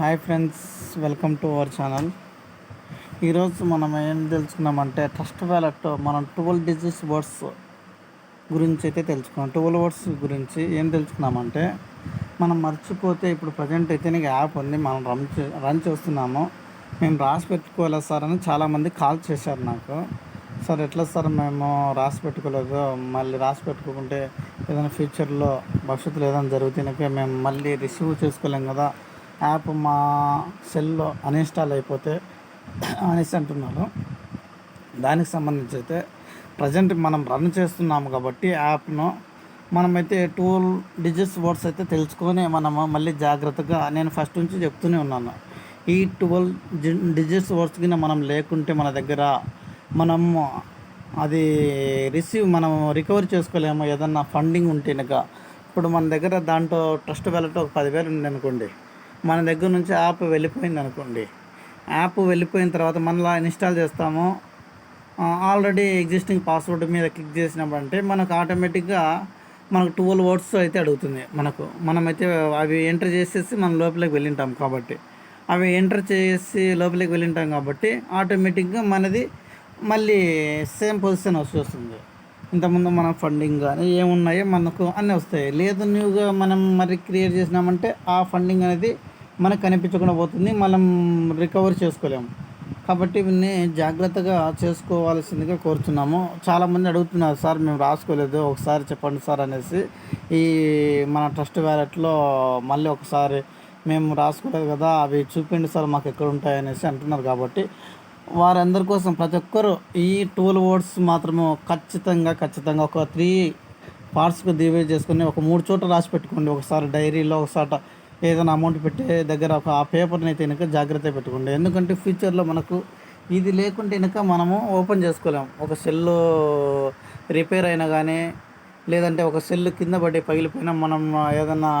Hi friends welcome to our channel. ఈరోజు మనం ఏం తెలుసుకున్నామంటే ట్రస్ట్ వ్యాలెట్ మనం ట్వెల్వ్ డిజిట్స్ వర్డ్స్ గురించి అయితే తెలుసుకున్నాం. ట్వెల్వ్ వర్డ్స్ గురించి ఏం తెలుసుకున్నామంటే మనం మర్చిపోతే ఇప్పుడు ప్రజెంట్ అయితే నీకు యాప్ ఉంది. మనం రన్ రన్ చేస్తున్నాము. మేము రాసి పెట్టుకోలేదు సార్ అని చాలామంది కాల్ చేశారు నాకు. సార్ ఎట్లా సార్ మేము రాసి పెట్టుకోలేదు? మళ్ళీ రాసి పెట్టుకుంటే ఏదైనా ఫ్యూచర్లో భవిష్యత్తులో ఏదైనా జరిగితే మేము మళ్ళీ రిసీవ్ చేసుకోలేం కదా. యాప్ మా సెల్లో అన్ఇన్స్టాల్ అయిపోతే అనేసి అంటున్నారు దానికి సంబంధించి అయితే ప్రజెంట్ మనం రన్ చేస్తున్నాము కాబట్టి యాప్ను మనమైతే టూ డిజిట్స్ వర్డ్స్ అయితే తెలుసుకొని మనము మళ్ళీ జాగ్రత్తగా నేను ఫస్ట్ నుంచి చెప్తూనే ఉన్నాను. ఈ ట్వెల్వ్ డిజిట్స్ వర్డ్స్ కింద మనం లేకుంటే మన దగ్గర మనము అది రిసీవ్ మనం రికవర్ చేసుకోలేము. ఏదన్నా ఫండింగ్ ఉంటే కనుక ఇప్పుడు మన దగ్గర దాంట్లో ట్రస్ట్ వ్యాలెట్ ఒక పదివేలు ఉంది అనుకోండి మన దగ్గర నుంచి యాప్ వెళ్ళిపోయింది అనుకోండి. యాప్ వెళ్ళిపోయిన తర్వాత మనలా ఇన్స్టాల్ చేస్తాము. ఆల్రెడీ ఎగ్జిస్టింగ్ పాస్వర్డ్ మీద క్లిక్ చేసినప్పుడంటే మనకు ఆటోమేటిక్గా మనకు ట్వెల్వ్ వర్డ్స్ అయితే అడుగుతుంది మనకు. మనమైతే అవి ఎంటర్ చేసేసి మనం లోపలికి వెళ్ళింటాం కాబట్టి. అవి ఎంటర్ చేసి లోపలికి వెళ్ళింటాం కాబట్టి ఆటోమేటిక్గా మనది మళ్ళీ సేమ్ పొజిషన్ వస్తుంది ఇంతకుముందు మన ఫండింగ్ కానీ ఏమున్నాయో మనకు అన్నీ వస్తాయి. లేదు న్యూగా మనం మరి క్రియేట్ చేసినామంటే ఆ ఫండింగ్ అనేది మనకు కనిపించకుండా పోతుంది మనం రికవర్ చేసుకోలేము. కాబట్టి ఇవన్నీ జాగ్రత్తగా చేసుకోవాల్సిందిగా కోరుతున్నాము. చాలామంది అడుగుతున్నారు సార్ మేము రాసుకోలేదు ఒకసారి చెప్పండి సార్ అనేసి. ఈ మన ట్రస్ట్ వ్యాలెట్లో మళ్ళీ ఒకసారి మేము రాసుకోలేదు కదా అవి చూపించండి సార్ మాకు ఎక్కడ ఉంటాయనేసి అంటున్నారు కాబట్టి. వారందరి కోసం ప్రతి ఒక్కరు ఈ టూల్ వర్డ్స్ మాత్రము ఖచ్చితంగా ఖచ్చితంగా ఒక త్రీ పార్ట్స్కి డివైడ్ చేసుకుని ఒక మూడు చోట్ల రాసి పెట్టుకోండి. ఒకసారి డైరీలో ఒకసారి ఏదైనా అమౌంట్ పెట్టే దగ్గర ఒక ఆ పేపర్ని అయితే కనుక జాగ్రత్త పెట్టుకోండి. ఎందుకంటే ఫ్యూచర్లో మనకు ఇది లేకుంటే కనుక మనము ఓపెన్ చేసుకోలేము ఒక సెల్ రిపేర్ అయినా కానీ లేదంటే ఒక సెల్ కింద పడి పగిలిపోయినా మనం ఏదన్నా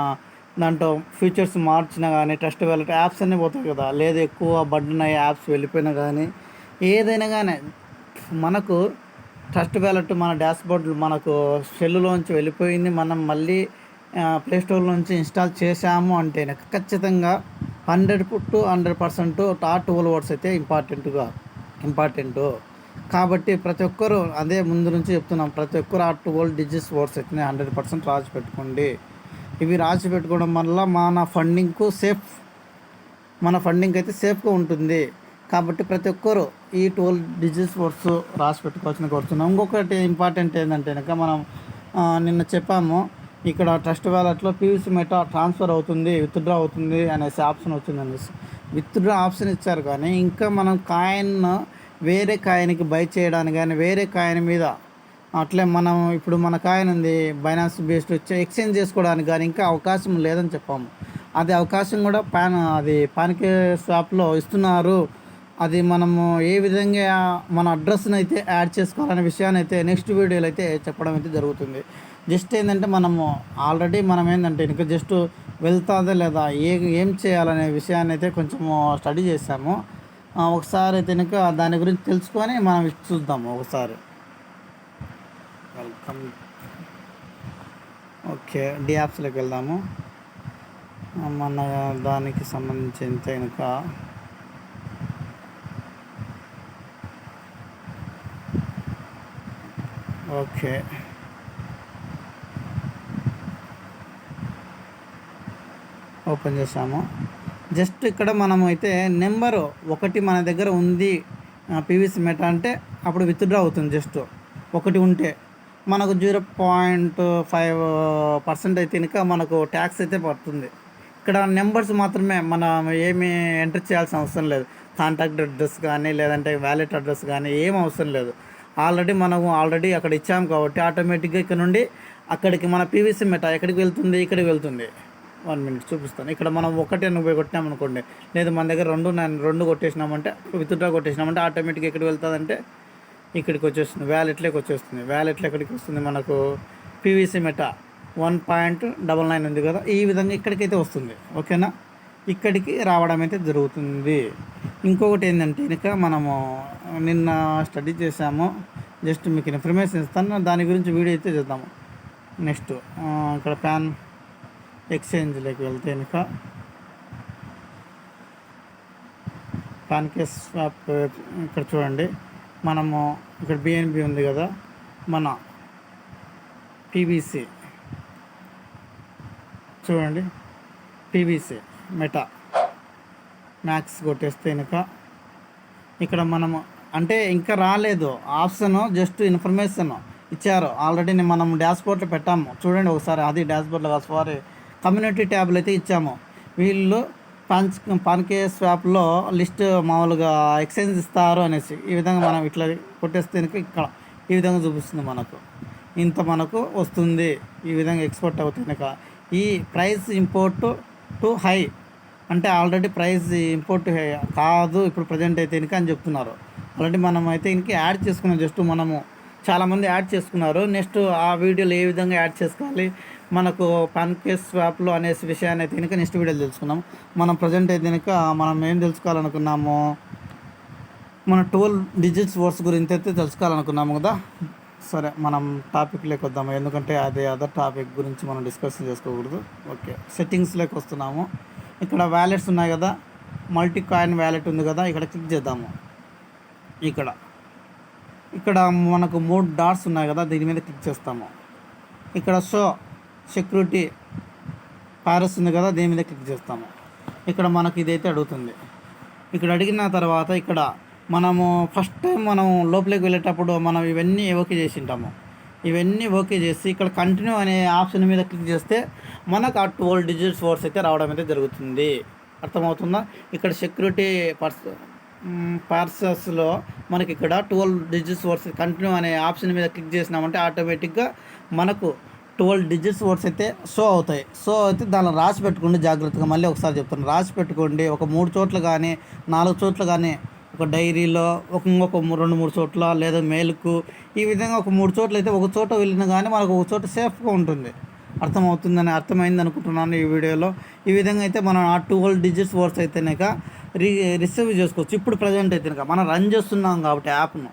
దాంట్లో ఫీచర్స్ మార్చినా కానీ ట్రస్ట్ వ్యాలెట్ యాప్స్ అన్నీ పోతాయి కదా. లేదు ఎక్కువ బడ్డన యాప్స్ వెళ్ళిపోయినా కానీ ఏదైనా కానీ మనకు ట్రస్ట్ వ్యాలెట్ మన డాష్బోర్డ్ మనకు సెల్లులోంచి వెళ్ళిపోయింది. మనం మళ్ళీ ప్లేస్టోర్ నుంచి ఇన్స్టాల్ చేశాము అంటే ఖచ్చితంగా హండ్రెడ్ టు హండ్రెడ్ పర్సెంట్ ఆ ట్వెల్వ్ వర్డ్స్ అయితే ఇంపార్టెంట్గా ఇంపార్టెంట్ కాబట్టి ప్రతి ఒక్కరు అదే ముందు నుంచి చెప్తున్నాం ప్రతి ఒక్కరు ఆ ట్వెల్వ్ డిజిట్స్ వర్డ్స్ అయితే హండ్రెడ్ పర్సెంట్ రాసి పెట్టుకోండి. ఇవి రాసి పెట్టుకోవడం వల్ల మన ఫండింగ్కు సేఫ్ మన ఫండింగ్ అయితే సేఫ్గా ఉంటుంది. కాబట్టి ప్రతి ఒక్కరు ఈ ట్వెల్వ్ డిజిట్స్ వర్డ్స్ రాసి పెట్టుకోవాల్సిన కోరుతున్నాం. ఇంకొకటి ఇంపార్టెంట్ ఏంటంటే కనుక మనం నిన్న చెప్పాము ఇక్కడ ట్రస్ట్ వ్యాలెట్లో పీవీసీ మెటా ట్రాన్స్ఫర్ అవుతుంది విత్డ్రా అవుతుంది అనేసి ఆప్షన్ వచ్చింది అనేసి విత్డ్రా ఆప్షన్ ఇచ్చారు కానీ ఇంకా మనం కాయిన్ వేరే కాయిన్కి బై చేయడానికి కానీ వేరే కాయిన్ మీద అట్లే మనం ఇప్పుడు మన కాయిన్ ఉంది బైనాన్స్ బేస్డ్ వచ్చి ఎక్స్చేంజ్ చేసుకోవడానికి కానీ ఇంకా అవకాశం లేదని చెప్పాము. అది అవకాశం కూడా పాన్ అది పానికే షాప్లో ఇస్తున్నారు. అది మనము ఏ విధంగా మన అడ్రస్ని అయితే యాడ్ చేసుకోవాలనే విషయాన్ని అయితే నెక్స్ట్ వీడియోలో అయితే చెప్పడం అయితే జరుగుతుంది. జస్ట్ ఏంటంటే మనము ఆల్రెడీ మనం ఏంటంటే ఇంకా జస్ట్ వెళ్తాదా లేదా ఏ ఏం చేయాలనే విషయాన్ని అయితే కొంచెము స్టడీ చేసాము ఒకసారి అయితే కనుక దాని గురించి తెలుసుకొని మనం చూద్దాము ఒకసారి. వెల్కమ్ ఓకే డి యాప్స్లోకి వెళ్దాము. మన దానికి సంబంధించి కనుక? ఓకే. ఓపెన్ చేసాము జస్ట్ ఇక్కడ మనం అయితే నెంబరు ఒకటి మన దగ్గర ఉంది పీవీసీ మెటా అంటే అప్పుడు విత్డ్రా అవుతుంది జస్ట్. ఒకటి ఉంటే మనకు జీరో పాయింట్ ఫైవ్ పర్సెంట్ అయితే ఇంకా మనకు ట్యాక్స్ అయితే పడుతుంది. ఇక్కడ నెంబర్స్ మాత్రమే మనం ఏమి ఎంటర్ చేయాల్సిన అవసరం లేదు. కాంటాక్ట్ అడ్రస్ కానీ లేదంటే వ్యాలెట్ అడ్రస్ కానీ ఏం అవసరం లేదు. ఆల్రెడీ మనము ఆల్రెడీ అక్కడ ఇచ్చాము కాబట్టి ఆటోమేటిక్గా ఇక్కడ నుండి అక్కడికి మన పీవీసీ మెటా ఎక్కడికి వెళ్తుంది ఇక్కడికి వెళ్తుంది. వన్ మినిట్ చూపిస్తాను. ఇక్కడ మనం ఒకటి నువ్వు కొట్టినాం అనుకోండి. లేదు మన దగ్గర రెండు నేను రెండు కొట్టేసినామంటే విత్డ్రా కొట్టేసినామంటే ఆటోమేటిక్గా ఎక్కడికి వెళ్తుందంటే ఇక్కడికి వచ్చేస్తుంది వ్యాలెట్లోకి వచ్చేస్తుంది. వ్యాలెట్లో ఎక్కడికి వస్తుంది? మనకు PVC meta one point double nine ఉంది కదా ఈ విధంగా ఇక్కడికైతే వస్తుంది. ఓకేనా? ఇక్కడికి రావడం అయితే జరుగుతుంది. ఇంకొకటి ఏంటంటే కనుక మనము నిన్న స్టడీ చేసాము జస్ట్ మీకు ఇన్ఫర్మేషన్ ఇస్తాను. దాని గురించి వీడియో అయితే చేద్దాము. నెక్స్ట్ ఇక్కడ ప్యాన్ ఎక్స్చేంజ్లోకి వెళ్తే కనుక పాన్కేస్ స్వాప్ ఇక్కడ చూడండి. మనము ఇక్కడ బిఎన్బి ఉంది కదా మన పీవీసీ చూడండి. పీవీసీ మెటా మ్యాక్స్ కొట్టేస్తే కనుక ఇక్కడ మనము అంటే ఇంకా రాలేదు. ఆప్షన్ జస్ట్ ఇన్ఫర్మేషన్ ఇచ్చారు. ఆల్రెడీ మనం డాష్బోర్డ్లో పెట్టాము. చూడండి ఒకసారి అది డాష్బోర్డ్లో సారీ కమ్యూనిటీ ట్యాబ్లు అయితే ఇచ్చాము. వీళ్ళు పంచ్ పన్కే స్వాప్లో లిస్ట్ మామూలుగా ఎక్స్చేంజ్ ఇస్తారు అనేసి. ఈ విధంగా మనం ఇట్లా కొట్టేస్తే ఇక్కడ? ఈ విధంగా చూపిస్తుంది మనకు. ఇంత మనకు వస్తుంది. ఈ విధంగా ఎక్స్పోర్ట్ అవుతుంది ఈ ప్రైస్ ఇంపోర్ట్ టు హై. అంటే ఆల్రెడీ ప్రైస్ ఇంపోర్ట్ కాదు ఇప్పుడు ప్రజెంట్ అయితే ఇంకా అని చెప్తున్నారు. ఆల్రెడీ మనం అయితే ఇంక యాడ్ చేసుకున్నాం. జస్ట్ మనము చాలామంది యాడ్ చేసుకున్నారు. నెక్స్ట్ ఆ వీడియోలో ఏ విధంగా యాడ్ చేసుకోవాలి? మనకు పాన్కేస్ స్వాప్లు అనేసి విషయాన్ని అయితే కనుక నెక్స్ట్ వీడియోలో తెలుసుకున్నాం మనం ప్రజెంట్ అయితే కనుక మనం ఏం తెలుసుకోవాలనుకున్నాము మన టోల్ డిజిట్స్ వర్డ్స్ గురించి అయితే తెలుసుకోవాలనుకున్నాము కదా. సరే మనం టాపిక్లోకి వద్దాము ఎందుకంటే అదే అదర్ టాపిక్ గురించి మనం డిస్కస్ చేసుకోకూడదు. ఓకే సెట్టింగ్స్లోకి వస్తున్నాము. ఇక్కడ వ్యాలెట్స్ ఉన్నాయి కదా. మల్టీ కాయిన్ వ్యాలెట్ ఉంది కదా. ఇక్కడ క్లిక్ చేద్దాము. ఇక్కడ. ఇక్కడ మనకు మూడు డాట్స్ ఉన్నాయి కదా. దీని మీద క్లిక్ చేస్తాము. ఇక్కడ షో సెక్యూరిటీ పారస్ ఉంది కదా దీని మీద క్లిక్ చేస్తాము. ఇక్కడ మనకి ఇదైతే అడుగుతుంది. ఇక్కడ అడిగిన తర్వాత ఇక్కడ మనము ఫస్ట్ టైం మనం లోపలికి వెళ్ళేటప్పుడు మనం ఇవన్నీ ఓకే చేసి ఉంటాము ఇవన్నీ ఓకే చేసి ఇక్కడ కంటిన్యూ అనే ఆప్షన్ మీద క్లిక్ చేస్తే మనకు ఆ ట్వెల్వ్ డిజిట్స్ వర్డ్స్ అయితే రావడం అయితే జరుగుతుంది. అర్థమవుతుందా? ఇక్కడ సెక్యూరిటీ పర్స్ పార్సెస్లో మనకి ఇక్కడ ట్వెల్వ్ డిజిట్స్ వర్డ్స్ కంటిన్యూ అనే ఆప్షన్ మీద క్లిక్ చేసినామంటే ఆటోమేటిక్గా మనకు ట్వెల్వ్ డిజిట్స్ వర్డ్స్ అయితే షో అవుతాయి. సో అయితే దానిలో రాసి పెట్టుకోండి జాగ్రత్తగా. మళ్ళీ ఒకసారి చెప్తాను. రాసి పెట్టుకోండి. ఒక మూడు చోట్ల కానీ నాలుగు చోట్ల కానీ ఒక డైరీలో ఒక ఇంకొక రెండు మూడు చోట్ల లేదా మేలుకు ఈ విధంగా ఒక మూడు చోట్ల అయితే ఒక చోట వెళ్ళినా కానీ మనకు ఒక చోట సేఫ్గా ఉంటుంది. అర్థమవుతుందని అర్థమైంది అనుకుంటున్నాను ఈ వీడియోలో. ఈ విధంగా అయితే మనం ఆ ట్వెల్వ్ డిజిట్స్ వర్డ్స్ అయితేనేక రి రిసీవ్ చేసుకోవచ్చు. ఇప్పుడు ప్రజెంట్ అయితే మనం రన్ చేస్తున్నాం కాబట్టి యాప్ను.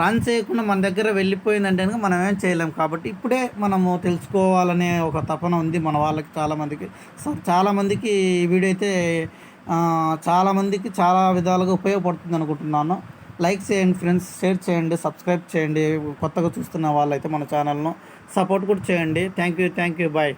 రన్ చేయకుండా మన దగ్గర వెళ్ళిపోయిందంటే కనుక మనం ఏం చేయలేం. కాబట్టి ఇప్పుడే మనము తెలుసుకోవాలనే ఒక తపన ఉంది మన వాళ్ళకి చాలామందికి సో చాలామందికి వీడైతే చాలామందికి చాలా విధాలుగా ఉపయోగపడుతుంది అనుకుంటున్నాను. లైక్ చేయండి ఫ్రెండ్స్ షేర్ చేయండి సబ్స్క్రైబ్ చేయండి. కొత్తగా చూస్తున్న వాళ్ళైతే మన ఛానల్ను సపోర్ట్ కూడా చేయండి. Thank you thank you bye.